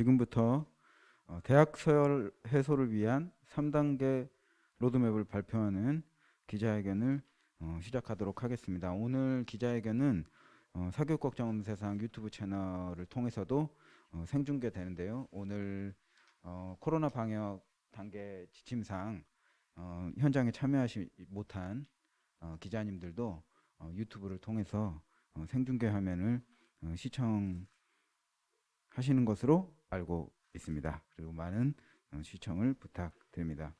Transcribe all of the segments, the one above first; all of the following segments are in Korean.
지금부터 어, 대학 서열 해소를 위한 3단계 로드맵을 발표하는 기자회견을 어, 시작하도록 하겠습니다. 오늘 기자회견은 어, 사교육 걱정 없는 세상 유튜브 채널을 통해서도 어, 생중계되는데요. 오늘 어, 코로나 방역 단계 지침상 어, 현장에 참여하지 못한 어, 기자님들도 어, 유튜브를 통해서 어, 생중계 화면을 어, 시청 하시는 것으로 알고 있습니다. 그리고 많은 어, 시청을 부탁드립니다.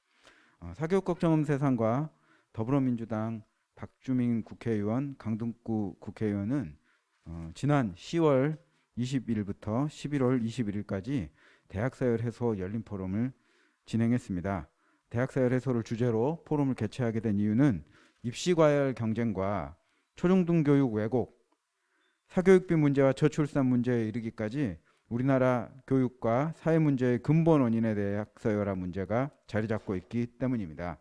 어, 사교육 걱정 세상과 더불어민주당 박주민 국회의원, 강동구 국회의원은 어, 지난 10월 20일부터 11월 21일까지 대학서열 해소 열린 포럼을 진행했습니다. 대학서열 해소를 주제로 포럼을 개최하게 된 이유는 입시과열 경쟁과 초중등 교육 왜곡, 사교육비 문제와 저출산 문제에 이르기까지 우리나라 교육과 사회 문제의 근본 원인에 대해 학서열화 문제가 자리 잡고 있기 때문입니다.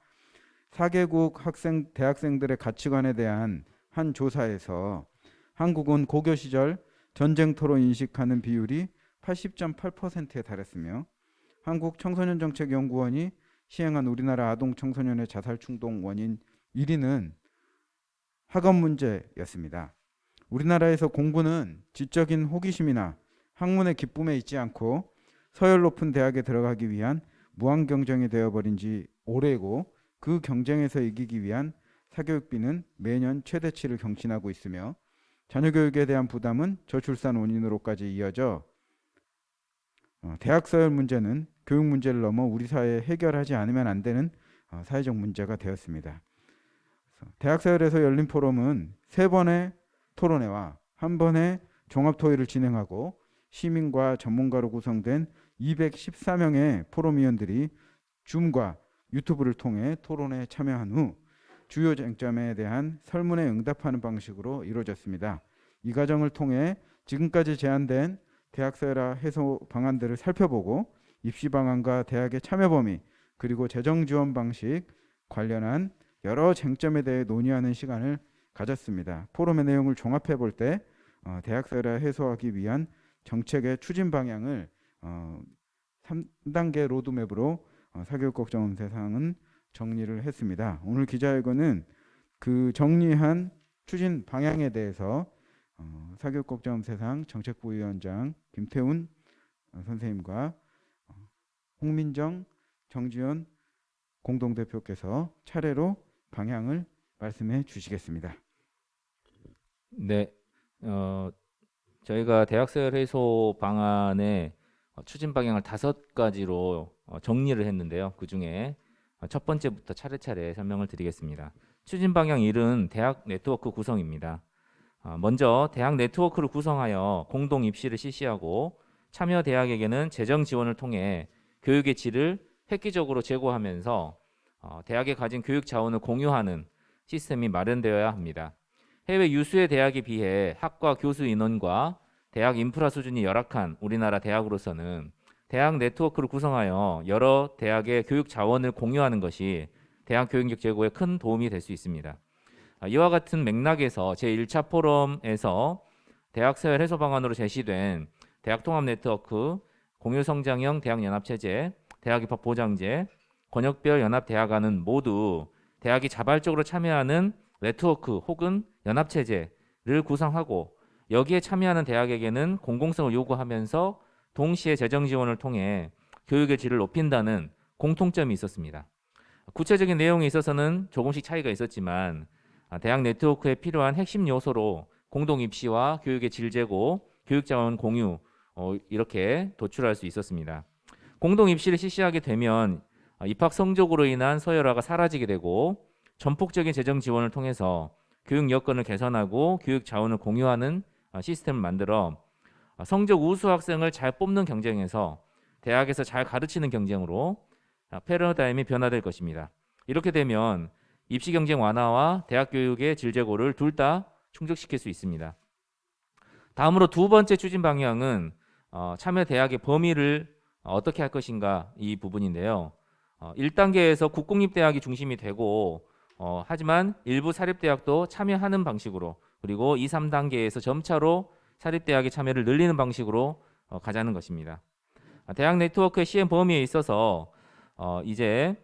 4개국 학생 대학생들의 가치관에 대한 한 조사에서 한국은 고교 시절 전쟁터로 인식하는 비율이 80.8%에 달했으며 한국 청소년 정책 연구원이 시행한 우리나라 아동 청소년의 자살 충동 원인 1위는 학업 문제였습니다. 우리나라에서 공부는 지적인 호기심이나 학문의 기쁨에 있지 않고 서열 높은 대학에 들어가기 위한 무한 경쟁이 되어버린 지 오래고 그 경쟁에서 이기기 위한 사교육비는 매년 최대치를 경신하고 있으며 자녀 교육에 대한 부담은 저출산 원인으로까지 이어져 어, 대학 서열 문제는 교육 문제를 넘어 우리 사회에 해결하지 않으면 안 되는 어, 사회적 문제가 되었습니다. 대학 서열에서 열린 포럼은 세 번의 토론회와 한 번의 종합 토의를 진행하고 시민과 전문가로 구성된 214명의 포럼위원들이 줌과 유튜브를 통해 토론에 참여한 후 주요 쟁점에 대한 설문에 응답하는 방식으로 이루어졌습니다. 이 과정을 통해 지금까지 제안된 대학서열화 해소 방안들을 살펴보고 입시 방안과 대학의 참여 범위 그리고 재정 지원 방식 관련한 여러 쟁점에 대해 논의하는 시간을 가졌습니다. 포럼의 내용을 종합해 볼때 어, 대학서열화 해소하기 위한 정책의 추진 방향을 어, 3단계 로드맵으로 어, 사교육 걱정 세상은 정리를 했습니다. 오늘 기자회견은 그 정리한 추진 방향에 대해서 어, 사교육 걱정 세상 정책부위원장 김태훈 어, 선생님과 어, 홍민정, 정지현 공동대표께서 차례로 방향을 말씀해 주시겠습니다. 네, 어, 저희가 대학서열 해소 방안의 어, 추진 방향을 다섯 가지로 어, 정리를 했는데요. 그 중에 어, 첫 번째부터 차례차례 설명을 드리겠습니다. 추진 방향 1은 대학 네트워크 구성입니다. 어, 먼저 대학 네트워크를 구성하여 공동 입시를 실시하고 참여 대학에게는 재정 지원을 통해 교육의 질을 획기적으로 제고하면서 어, 대학에 가진 교육 자원을 공유하는 시스템이 마련되어야 합니다. 해외 유수의 대학에 비해 학과 교수 인원과 대학 인프라 수준이 열악한 우리나라 대학으로서는 대학 네트워크를 구성하여 여러 대학의 교육 자원을 공유하는 것이 대학 교육력 제고에 큰 도움이 될 수 있습니다. 아, 이와 같은 맥락에서 제1차 포럼에서 대학 서열 해소 방안으로 제시된 대학 통합 네트워크, 공유 성장형 대학 연합 체제, 대학 입학 보장제, 권역별 연합 대학안은 모두 대학이 자발적으로 참여하는 네트워크 혹은 연합 체제를 구성하고 여기에 참여하는 대학에게는 공공성을 요구하면서 동시에 재정 지원을 통해 교육의 질을 높인다는 공통점이 있었습니다. 구체적인 내용에 있어서는 조금씩 차이가 있었지만 아, 대학 네트워크에 필요한 핵심 요소로 공동 입시와 교육의 질 제고, 교육 자원 공유 어, 이렇게 도출할 수 있었습니다. 공동 입시를 실시하게 되면 아, 입학 성적으로 인한 서열화가 사라지게 되고 전폭적인 재정 지원을 통해서 교육 여건을 개선하고 교육 자원을 공유하는 아, 시스템을 만들어 아, 성적 우수 학생을 잘 뽑는 경쟁에서 대학에서 잘 가르치는 경쟁으로 아, 패러다임이 변화될 것입니다. 이렇게 되면 입시 경쟁 완화와 대학 교육의 질 제고를 둘 다 충족시킬 수 있습니다. 다음으로 두 번째 추진 방향은 어, 참여 대학의 범위를 어떻게 할 것인가 이 부분인데요. 어, 1단계에서 국공립 대학이 중심이 되고 어, 하지만 일부 사립대학도 참여하는 방식으로 그리고 2, 3단계에서 점차로 사립대학의 참여를 늘리는 방식으로 어, 가자는 것입니다. 대학 네트워크의 시행 범위에 있어서 어, 이제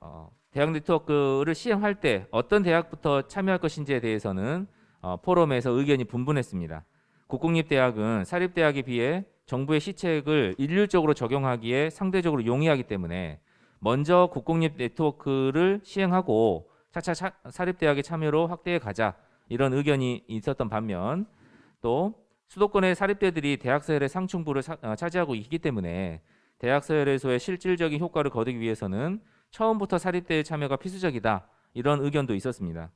어, 대학 네트워크를 시행할 때 어떤 대학부터 참여할 것인지에 대해서는 어, 포럼에서 의견이 분분했습니다. 국공립대학은 사립대학에 비해 정부의 시책을 일률적으로 적용하기에 상대적으로 용이하기 때문에 먼저 국공립 네트워크를 시행하고 차차 차- 사립대학의 참여로 확대해 가자 이런 의견이 있었던 반면 또 수도권의 사립대들이 대학서열의 상층부를 사- 어, 차지하고 있기 때문에 대학서열에서의 실질적인 효과를 거두기 위해서는 처음부터 사립대의 참여가 필수적이다 이런 의견도 있었습니다.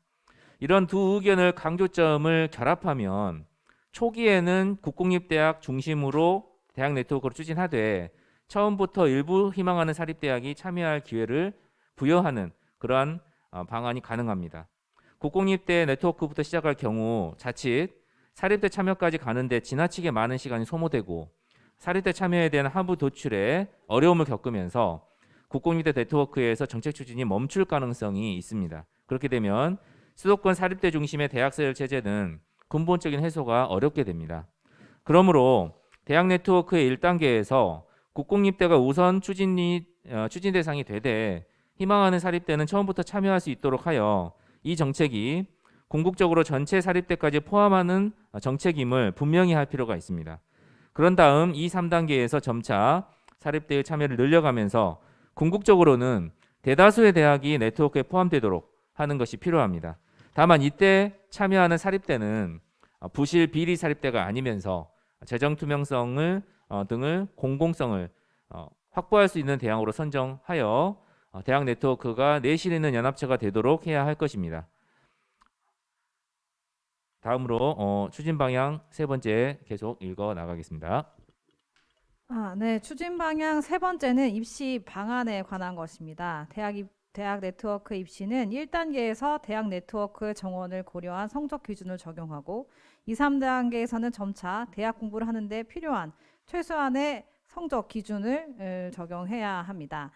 이런 두 의견을 강조점을 결합하면 초기에는 국공립대학 중심으로 대학 네트워크를 추진하되 처음부터 일부 희망하는 사립대학이 참여할 기회를 부여하는 그러한 어, 방안이 가능합니다. 국공립대 네트워크부터 시작할 경우 자칫 사립대 참여까지 가는데 지나치게 많은 시간이 소모되고 사립대 참여에 대한 하부 도출에 어려움을 겪으면서 국공립대 네트워크에서 정책 추진이 멈출 가능성이 있습니다. 그렇게 되면 수도권 사립대 중심의 대학서열 체제는 근본적인 해소가 어렵게 됩니다. 그러므로 대학 네트워크의 1단계에서 국공립대가 우선 추진이 어, 추진 대상이 되되 희망하는 사립대는 처음부터 참여할 수 있도록 하여 이 정책이 궁극적으로 전체 사립대까지 포함하는 어, 정책임을 분명히 할 필요가 있습니다. 그런 다음 이 3단계에서 점차 사립대의 참여를 늘려가면서 궁극적으로는 대다수의 대학이 네트워크에 포함되도록 하는 것이 필요합니다. 다만 이때 참여하는 사립대는 어, 부실 비리 사립대가 아니면서 재정 투명성을 어, 등을 공공성을 어, 확보할 수 있는 대학으로 선정하여 어, 대학 네트워크가 내실 있는 연합체가 되도록 해야 할 것입니다. 다음으로 어, 추진 방향 세 번째 계속 읽어 나가겠습니다. 아, 네. 추진 방향 세 번째는 입시 방안에 관한 것입니다. 대학 입, 대학 네트워크 입시는 1단계에서 대학 네트워크 정원을 고려한 성적 기준을 적용하고 2, 3단계에서는 점차 대학 공부를 하는데 필요한 최소한의 성적 기준을 에, 적용해야 합니다.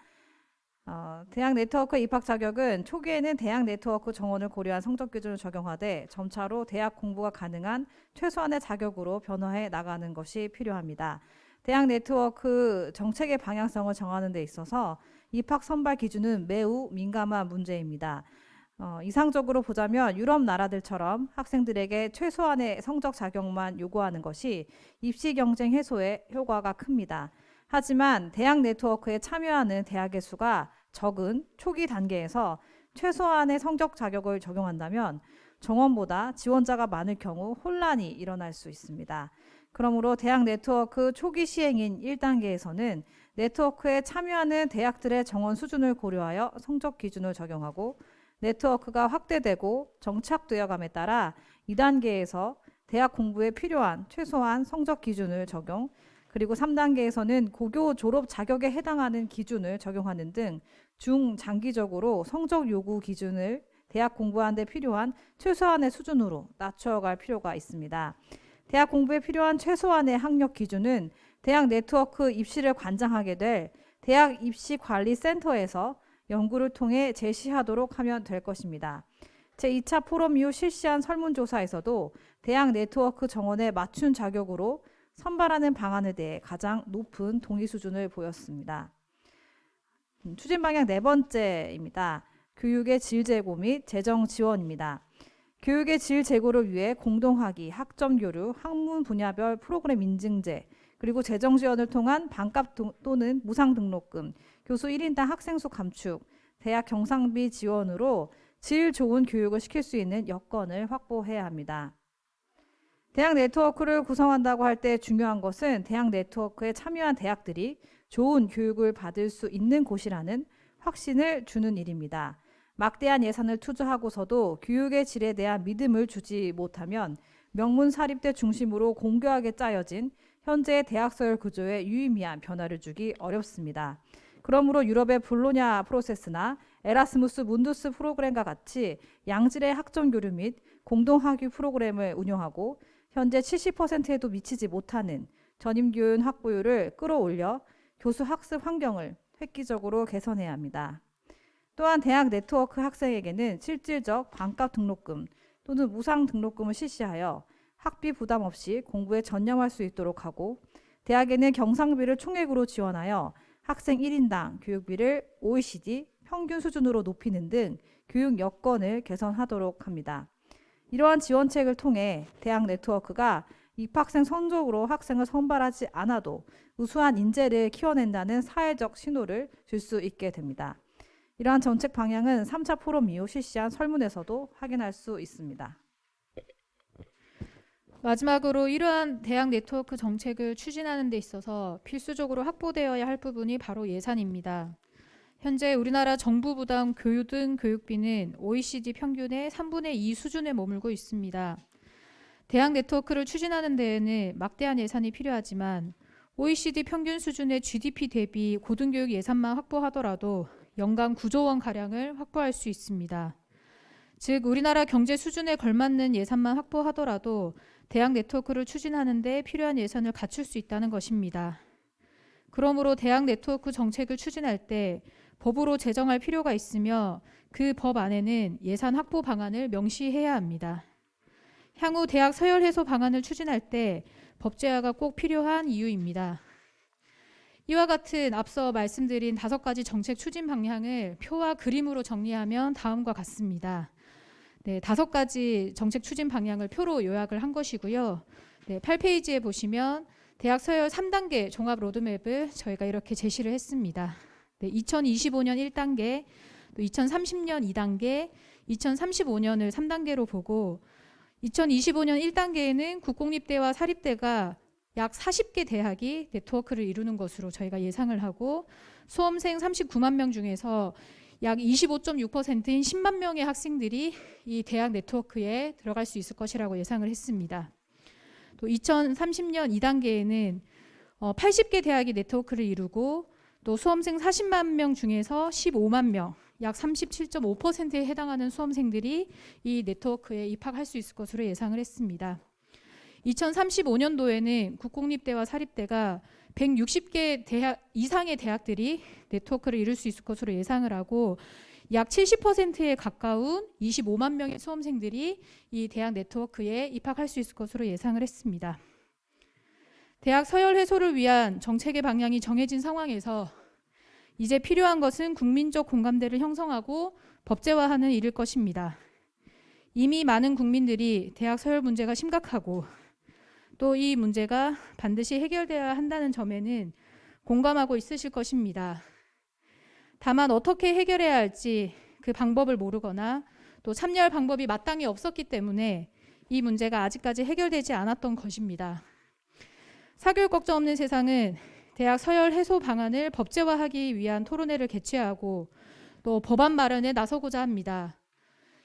어, 대학 네트워크 입학 자격은 초기에는 대학 네트워크 정원을 고려한 성적 기준을 적용하되 점차로 대학 공부가 가능한 최소한의 자격으로 변화해 나가는 것이 필요합니다. 대학 네트워크 정책의 방향성을 정하는 데 있어서 입학 선발 기준은 매우 민감한 문제입니다. 어, 이상적으로 보자면 유럽 나라들처럼 학생들에게 최소한의 성적 자격만 요구하는 것이 입시 경쟁 해소에 효과가 큽니다. 하지만 대학 네트워크에 참여하는 대학의 수가 적은 초기 단계에서 최소한의 성적 자격을 적용한다면 정원보다 지원자가 많을 경우 혼란이 일어날 수 있습니다. 그러므로 대학 네트워크 초기 시행인 1단계에서는 네트워크에 참여하는 대학들의 정원 수준을 고려하여 성적 기준을 적용하고 네트워크가 확대되고 정착되어 감에 따라 2단계에서 대학 공부에 필요한 최소한 성적 기준을 적용 그리고 3단계에서는 고교 졸업 자격에 해당하는 기준을 적용하는 등 중장기적으로 성적 요구 기준을 대학 공부하는 데 필요한 최소한의 수준으로 낮춰갈 필요가 있습니다. 대학 공부에 필요한 최소한의 학력 기준은 대학 네트워크 입시를 관장하게 될 대학 입시 관리 센터에서 연구를 통해 제시하도록 하면 될 것입니다. 제2차 포럼 이후 실시한 설문조사에서도 대학 네트워크 정원에 맞춘 자격으로 선발하는 방안에 대해 가장 높은 동의 수준을 보였습니다. 음, 추진 방향 네 번째입니다. 교육의 질 제고 및 재정 지원입니다. 교육의 질 제고를 위해 공동학위, 학점 교류, 학문 분야별 프로그램 인증제, 그리고 재정 지원을 통한 반값 도- 또는 무상 등록금, 교수 1인당 학생 수 감축, 대학 경상비 지원으로 질 좋은 교육을 시킬 수 있는 여건을 확보해야 합니다. 대학 네트워크를 구성한다고 할 때 중요한 것은 대학 네트워크에 참여한 대학들이 좋은 교육을 받을 수 있는 곳이라는 확신을 주는 일입니다. 막대한 예산을 투자하고서도 교육의 질에 대한 믿음을 주지 못하면 명문 사립대 중심으로 공교하게 짜여진 현재의 대학서열 구조에 유의미한 변화를 주기 어렵습니다. 그러므로 유럽의 볼로냐 프로세스나 에라스무스 문두스 프로그램과 같이 양질의 학점 교류 및 공동 학위 프로그램을 운영하고 현재 70%에도 미치지 못하는 전임교원 확보율을 끌어올려 교수 학습 환경을 획기적으로 개선해야 합니다. 또한 대학 네트워크 학생에게는 실질적 반값 등록금 또는 무상 등록금을 실시하여 학비 부담 없이 공부에 전념할 수 있도록 하고 대학에는 경상비를 총액으로 지원하여 학생 1인당 교육비를 OECD 평균 수준으로 높이는 등 교육 여건을 개선하도록 합니다. 이러한 지원책을 통해 대학 네트워크가 입학생 성적으로 학생을 선발하지 않아도 우수한 인재를 키워낸다는 사회적 신호를 줄 수 있게 됩니다. 이러한 정책 방향은 3차 포럼 이후 실시한 설문에서도 확인할 수 있습니다. 마지막으로 이러한 대학 네트워크 정책을 추진하는 데 있어서 필수적으로 확보되어야 할 부분이 바로 예산입니다. 현재 우리나라 정부 부담 교육 등 교육비는 OECD 평균의 3분의 2 수준에 머물고 있습니다. 대학 네트워크를 추진하는 데에는 막대한 예산이 필요하지만 OECD 평균 수준의 GDP 대비 고등교육 예산만 확보하더라도 연간 9조 원 가량을 확보할 수 있습니다. 즉 우리나라 경제 수준에 걸맞는 예산만 확보하더라도 대학 네트워크를 추진하는 데 필요한 예산을 갖출 수 있다는 것입니다. 그러므로 대학 네트워크 정책을 추진할 때 법으로 제정할 필요가 있으며 그 법 안에는 예산 확보 방안을 명시해야 합니다. 향후 대학 서열 해소 방안을 추진할 때 법제화가 꼭 필요한 이유입니다. 이와 같은 앞서 말씀드린 다섯 가지 정책 추진 방향을 표와 그림으로 정리하면 다음과 같습니다. 네, 다섯 가지 정책 추진 방향을 표로 요약을 한 것이고요. 네, 8페이지에 보시면 대학 서열 3단계 종합 로드맵을 저희가 이렇게 제시를 했습니다. 네, 2025년 1단계, 또 2030년 2단계, 2035년을 3단계로 보고 2025년 1단계에는 국공립대와 사립대가 약 40개 대학이 네트워크를 이루는 것으로 저희가 예상을 하고 수험생 39만 명 중에서 약 25.6%인 10만 명의 학생들이 이 대학 네트워크에 들어갈 수 있을 것이라고 예상을 했습니다. 또 2030년 2단계에는 80개 대학이 네트워크를 이루고 또 수험생 40만 명 중에서 15만 명, 약 37.5%에 해당하는 수험생들이 이 네트워크에 입학할 수 있을 것으로 예상을 했습니다. 2035년도에는 국공립대와 사립대가 160개 대학 이상의 대학들이 네트워크를 이룰 수 있을 것으로 예상을 하고 약 70%에 가까운 25만 명의 수험생들이 이 대학 네트워크에 입학할 수 있을 것으로 예상을 했습니다. 대학 서열 해소를 위한 정책의 방향이 정해진 상황에서 이제 필요한 것은 국민적 공감대를 형성하고 법제화하는 일일 것입니다. 이미 많은 국민들이 대학 서열 문제가 심각하고 또 이 문제가 반드시 해결되어야 한다는 점에는 공감하고 있으실 것입니다. 다만 어떻게 해결해야 할지 그 방법을 모르거나 또 참여할 방법이 마땅히 없었기 때문에 이 문제가 아직까지 해결되지 않았던 것입니다. 사교육 걱정 없는 세상은 대학 서열 해소 방안을 법제화하기 위한 토론회를 개최하고 또 법안 마련에 나서고자 합니다.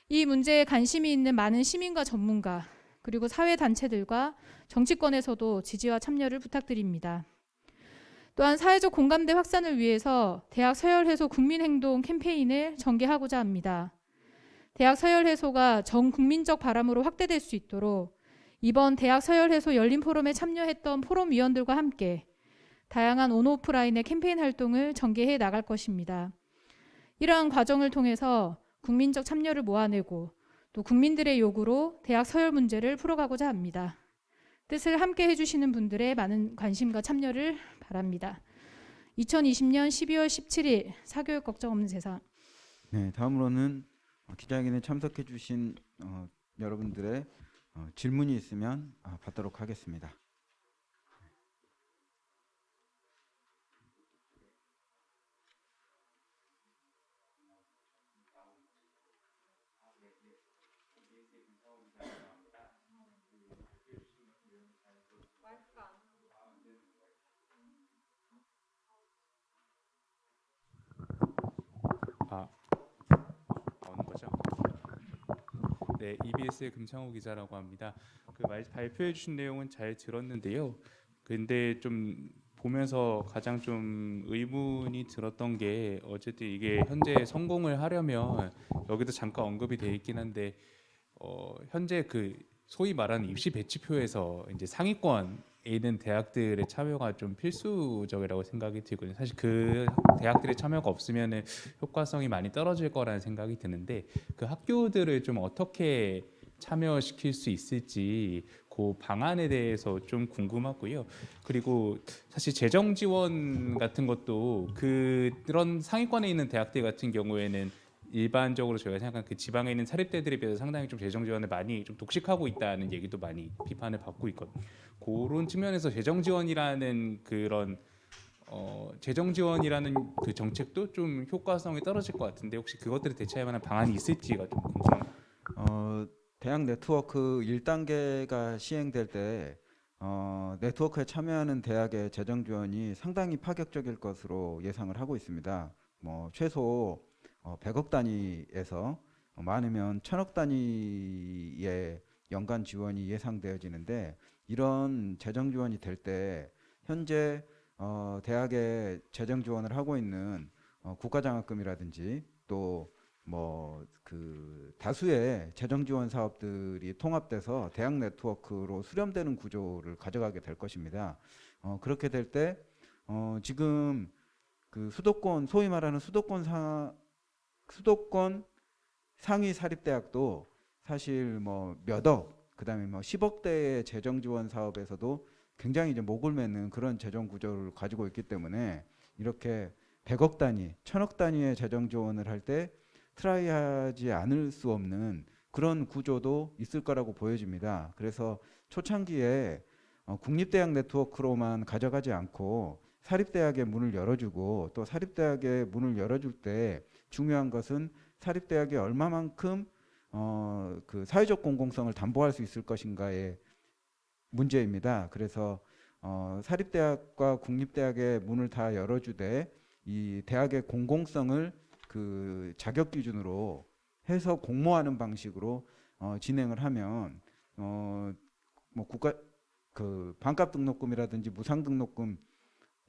이 문제에 관심이 있는 많은 시민과 전문가 그리고 사회 단체들과 정치권에서도 지지와 참여를 부탁드립니다. 또한 사회적 공감대 확산을 위해서 대학 서열 해소 국민 행동 캠페인을 전개하고자 합니다. 대학 서열 해소가 전 국민적 바람으로 확대될 수 있도록 이번 대학 서열 해소 열린 포럼에 참여했던 포럼 위원들과 함께 다양한 온오프라인의 캠페인 활동을 전개해 나갈 것입니다. 이러한 과정을 통해서 국민적 참여를 모아내고 또 국민들의 요구로 대학 서열 문제를 풀어가고자 합니다. 뜻을 함께 해주시는 분들의 많은 관심과 참여를 바랍니다. 2020년 12월 17일 사교육 걱정 없는 세상 네, 다음으로는 어, 기자회견에 참석해 주신 어, 여러분들의 어, 질문이 있으면 아, 받도록 하겠습니다. 아, 나오는 거죠? 네, EBS의 금창호 기자라고 합니다. 그 말, 발표해 주신 내용은 잘 들었는데요. 근데 좀 보면서 가장 좀 의문이 들었던 게 어쨌든 이게 현재 성공을 하려면 여기도 잠깐 언급이 돼 있긴 한데 어, 현재 그 소위 말하는 입시 배치표에서 이제 상위권에 있는 대학들의 참여가 좀 필수적이라고 생각이 들거든요. 사실 그 대학들의 참여가 없으면은 효과성이 많이 떨어질 거라는 생각이 드는데 그 학교들을 좀 어떻게 참여시킬 수 있을지 그 방안에 대해서 좀 궁금하고요. 그리고 사실 재정 지원 같은 것도 그 그런 상위권에 있는 대학들 같은 경우에는 일반적으로 저희가 생각한 그 지방에 있는 사립대들에 비해서 상당히 좀 재정 지원을 많이 좀 독식하고 있다는 얘기도 많이 비판을 받고 있거든요. 그런 측면에서 재정 지원이라는 그런 어, 재정 지원이라는 그 정책도 좀 효과성이 떨어질 것 같은데 혹시 그것들을 대체할 만한 방안이 있을지가 좀 궁금합니다. 어, 대학 네트워크 1단계가 시행될 때 어, 네트워크에 참여하는 대학의 재정 지원이 상당히 파격적일 것으로 예상을 하고 있습니다. 뭐 최소 어, 100억 단위에서 어, 많으면 천억 단위의 연간 지원이 예상되어지는데 이런 재정 지원이 될 때 현재 어, 대학에 재정 지원을 하고 있는 어, 국가장학금이라든지 또 뭐 그 다수의 재정 지원 사업들이 통합돼서 대학 네트워크로 수렴되는 구조를 가져가게 될 것입니다. 어, 그렇게 될 때 어, 지금 그 수도권 소위 말하는 수도권 사 수도권 상위 사립대학도 사실 뭐 몇억 그다음에 뭐 10억대의 재정 지원 사업에서도 굉장히 이제 목을 매는 그런 재정 구조를 가지고 있기 때문에 이렇게 100억 단위, 1000억 단위의 재정 지원을 할 때 트라이하지 않을 수 없는 그런 구조도 있을 거라고 보여집니다. 그래서 초창기에 어, 국립대학 네트워크로만 가져가지 않고 사립대학의 문을 열어주고 또 사립대학의 문을 열어줄 때 중요한 것은 사립대학이 얼마만큼 어, 그 사회적 공공성을 담보할 수 있을 것인가의 문제입니다. 그래서 어, 사립대학과 국립대학의 문을 다 열어주되 이 대학의 공공성을 그 자격 기준으로 해서 공모하는 방식으로 어, 진행을 하면 어, 뭐 국가 그 반값 등록금이라든지 무상 등록금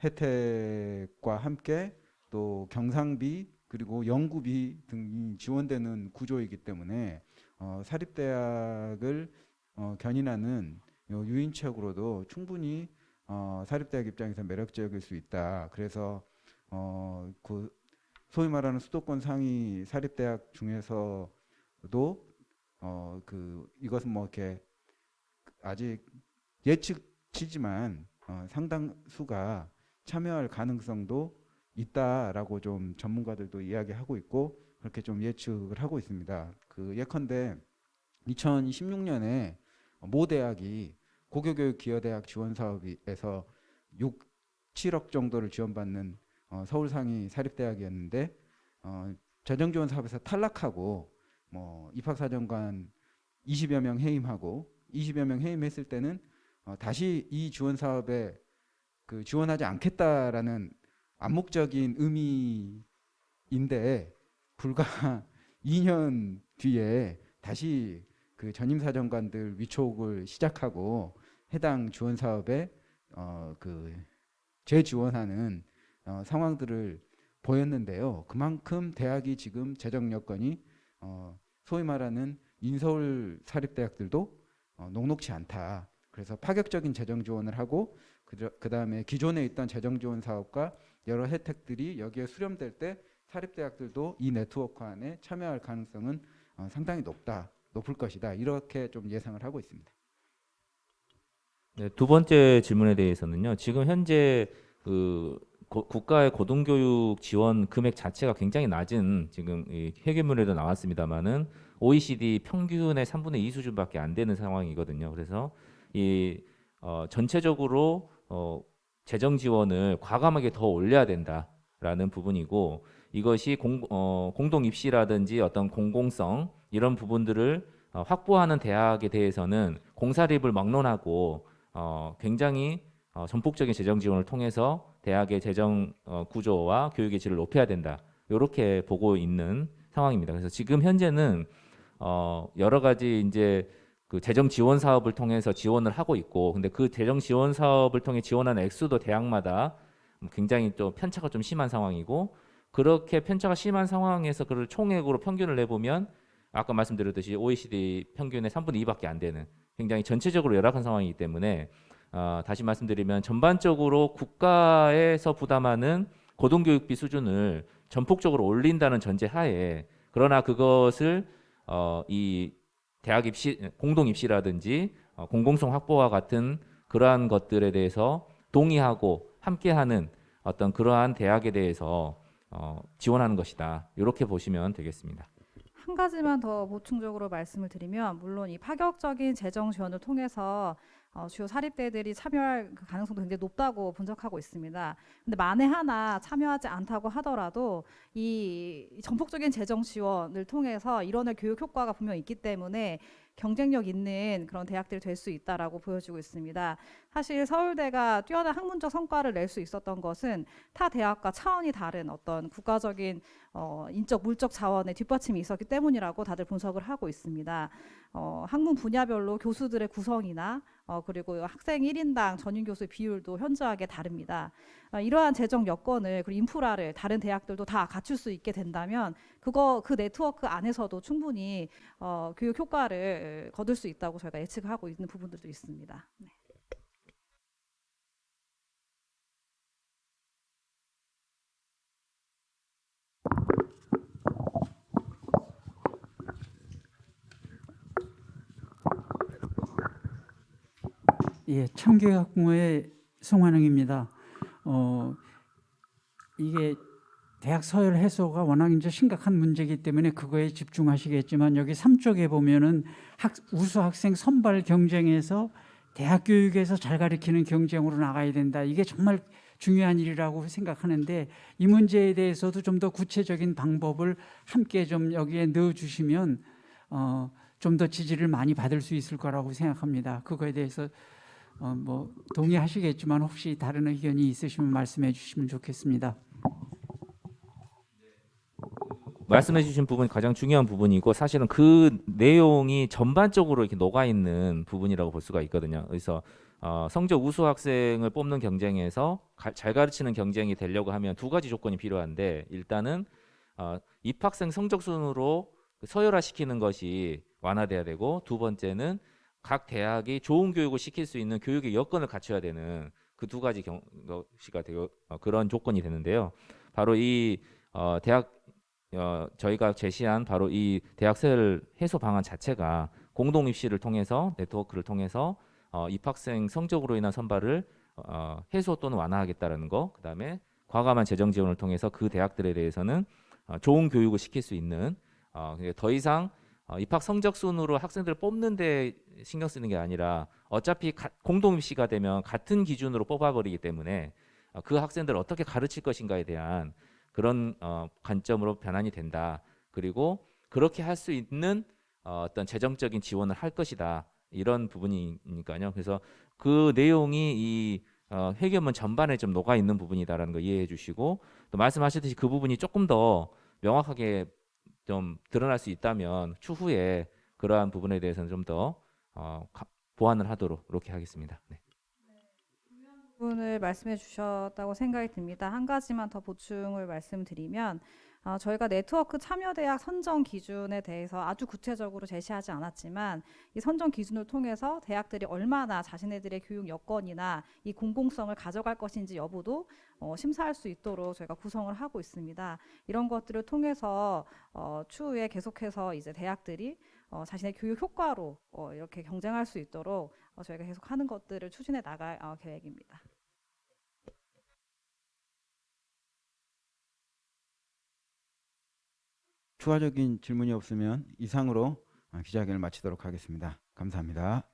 혜택과 함께 또 경상비 그리고 연구비 등이 지원되는 구조이기 때문에 어, 사립대학을 어, 견인하는 요 유인책으로도 충분히 어, 사립대학 입장에서 매력적일 수 있다. 그래서 어, 그 소위 말하는 수도권 상위 사립대학 중에서도 어, 그 이것은 뭐 이렇게 아직 예측치지만 어, 상당수가 참여할 가능성도 있다라고 좀 전문가들도 이야기하고 있고 그렇게 좀 예측을 하고 있습니다. 그 예컨대 2016년에 모 대학이 고교교육 기여대학 지원 사업에서 6, 7억 정도를 지원받는 어, 서울 상위 사립대학이었는데 어, 재정 지원 사업에서 탈락하고 뭐 입학 사정관 20여 명 해임하고 20여 명 해임했을 때는 어, 다시 이 지원 사업에 그 지원하지 않겠다라는 암묵적인 의미인데 불과 2년 뒤에 다시 그 전임 사정관들 위촉을 시작하고 해당 지원 사업에 어 그 재지원하는 어, 상황들을 보였는데요. 그만큼 대학이 지금 재정 여건이 어, 소위 말하는 인서울 사립대학들도 어, 녹록치 않다. 그래서 파격적인 재정 지원을 하고 그 다음에 기존에 있던 재정 지원 사업과 여러 혜택들이 여기에 수렴될 때 사립대학들도 이 네트워크 안에 참여할 가능성은 어, 상당히 높다, 높을 것이다. 이렇게 좀 예상을 하고 있습니다. 네, 두 번째 질문에 대해서는요. 지금 현재 그 고- 국가의 고등교육 지원 금액 자체가 굉장히 낮은 지금 이 회계문에도 나왔습니다만은 OECD 평균의 3분의 2 수준밖에 안 되는 상황이거든요. 그래서 이 어, 전체적으로 어, 재정 지원을 과감하게 더 올려야 된다라는 부분이고 이것이 공, 어, 공동 입시라든지 어떤 공공성 이런 부분들을 어, 확보하는 대학에 대해서는 공사립을 막론하고 어, 굉장히 어, 전폭적인 재정 지원을 통해서 대학의 재정 어, 구조와 교육의 질을 높여야 된다. 이렇게 보고 있는 상황입니다. 그래서 지금 현재는 어, 여러 가지 이제 그 재정 지원 사업을 통해서 지원을 하고 있고, 근데 그 재정 지원 사업을 통해 지원하는 액수도 대학마다 굉장히 또 편차가 좀 심한 상황이고, 그렇게 편차가 심한 상황에서 그를 총액으로 평균을 내보면 아까 말씀드렸듯이 OECD 평균의 3분의 2밖에 안 되는 굉장히 전체적으로 열악한 상황이기 때문에 어, 다시 말씀드리면 전반적으로 국가에서 부담하는 고등교육비 수준을 전폭적으로 올린다는 전제 하에 그러나 그것을 어, 이 대학 입시 공동 입시라든지 어, 공공성 확보와 같은 그러한 것들에 대해서 동의하고 함께하는 어떤 그러한 대학에 대해서 어, 지원하는 것이다. 이렇게 보시면 되겠습니다. 한 가지만 더 보충적으로 말씀을 드리면 물론 이 파격적인 재정 지원을 통해서 어, 주요 사립대들이 참여할 그 가능성도 굉장히 높다고 분석하고 있습니다. 근데 만에 하나 참여하지 않다고 하더라도 이 전폭적인 재정 지원을 통해서 이뤄낼 교육 효과가 분명 있기 때문에 경쟁력 있는 그런 대학들이 될 수 있다라고 보여지고 있습니다. 사실 서울대가 뛰어난 학문적 성과를 낼 수 있었던 것은 타 대학과 차원이 다른 어떤 국가적인 어, 인적 물적 자원의 뒷받침이 있었기 때문이라고 다들 분석을 하고 있습니다. 어, 학문 분야별로 교수들의 구성이나 어, 그리고 학생 1인당 전임 교수의 비율도 현저하게 다릅니다. 어, 이러한 재정 여건을 그리고 인프라를 다른 대학들도 다 갖출 수 있게 된다면 그거 그 네트워크 안에서도 충분히 어, 교육 효과를 거둘 수 있다고 저희가 예측하고 있는 부분들도 있습니다. 네. 예, 참교육학부의 송환영입니다. 어, 이게 대학 서열 해소가 워낙 이제 심각한 문제이기 때문에 그거에 집중하시겠지만 여기 3쪽에 보면은 학, 우수 학생 선발 경쟁에서 대학 교육에서 잘 가르치는 경쟁으로 나가야 된다. 이게 정말 중요한 일이라고 생각하는데 이 문제에 대해서도 좀 더 구체적인 방법을 함께 좀 여기에 넣어 주시면 어, 좀 더 지지를 많이 받을 수 있을 거라고 생각합니다. 그거에 대해서 어, 뭐 동의하시겠지만 혹시 다른 의견이 있으시면 말씀해 주시면 좋겠습니다. 말씀해 주신 부분이 가장 중요한 부분이고 사실은 그 내용이 전반적으로 이렇게 녹아 있는 부분이라고 볼 수가 있거든요. 그래서 어, 성적 우수 학생을 뽑는 경쟁에서 가- 잘 가르치는 경쟁이 되려고 하면 두 가지 조건이 필요한데 일단은 어, 입학생 성적 순으로 서열화시키는 것이 완화돼야 되고 두 번째는 각 대학이 좋은 교육을 시킬 수 있는 교육의 여건을 갖춰야 되는 그 두 가지 경, 것이가 되고 어, 그런 조건이 되는데요. 바로 이 어, 대학 어, 저희가 제시한 바로 이 대학설 해소 방안 자체가 공동 입시를 통해서 네트워크를 통해서 어, 입학생 성적으로 인한 선발을 어, 해소 또는 완화하겠다라는 거. 그다음에 과감한 재정 지원을 통해서 그 대학들에 대해서는 어, 좋은 교육을 시킬 수 있는 어, 그러니까 더 이상 어, 입학 성적 순으로 학생들을 뽑는데 신경 쓰는 게 아니라 어차피 가, 공동 입시가 되면 같은 기준으로 뽑아버리기 때문에 어, 그 학생들을 어떻게 가르칠 것인가에 대한 그런 어, 관점으로 변환이 된다. 그리고 그렇게 할 수 있는 어, 어떤 재정적인 지원을 할 것이다. 이런 부분이니까요. 그래서 그 내용이 이 어, 회계문 전반에 좀 녹아 있는 부분이다라는 거 이해해 주시고 또 말씀하셨듯이 그 부분이 조금 더 명확하게 좀 드러날 수 있다면 추후에 그러한 부분에 대해서는 좀더 어, 가- 보완을 하도록 이렇게 하겠습니다. 네. 부분을 말씀해 주셨다고 생각이 듭니다. 한 가지만 더 보충을 말씀드리면 어, 저희가 네트워크 참여 대학 선정 기준에 대해서 아주 구체적으로 제시하지 않았지만 이 선정 기준을 통해서 대학들이 얼마나 자신네들의 교육 여건이나 이 공공성을 가져갈 것인지 여부도 어, 심사할 수 있도록 저희가 구성을 하고 있습니다. 이런 것들을 통해서 어, 추후에 계속해서 이제 대학들이 어, 자신의 교육 효과로 어, 이렇게 경쟁할 수 있도록 어, 저희가 계속 하는 것들을 추진해 나갈 어, 계획입니다. 추가적인 질문이 없으면 이상으로 어, 기자회견을 마치도록 하겠습니다. 감사합니다.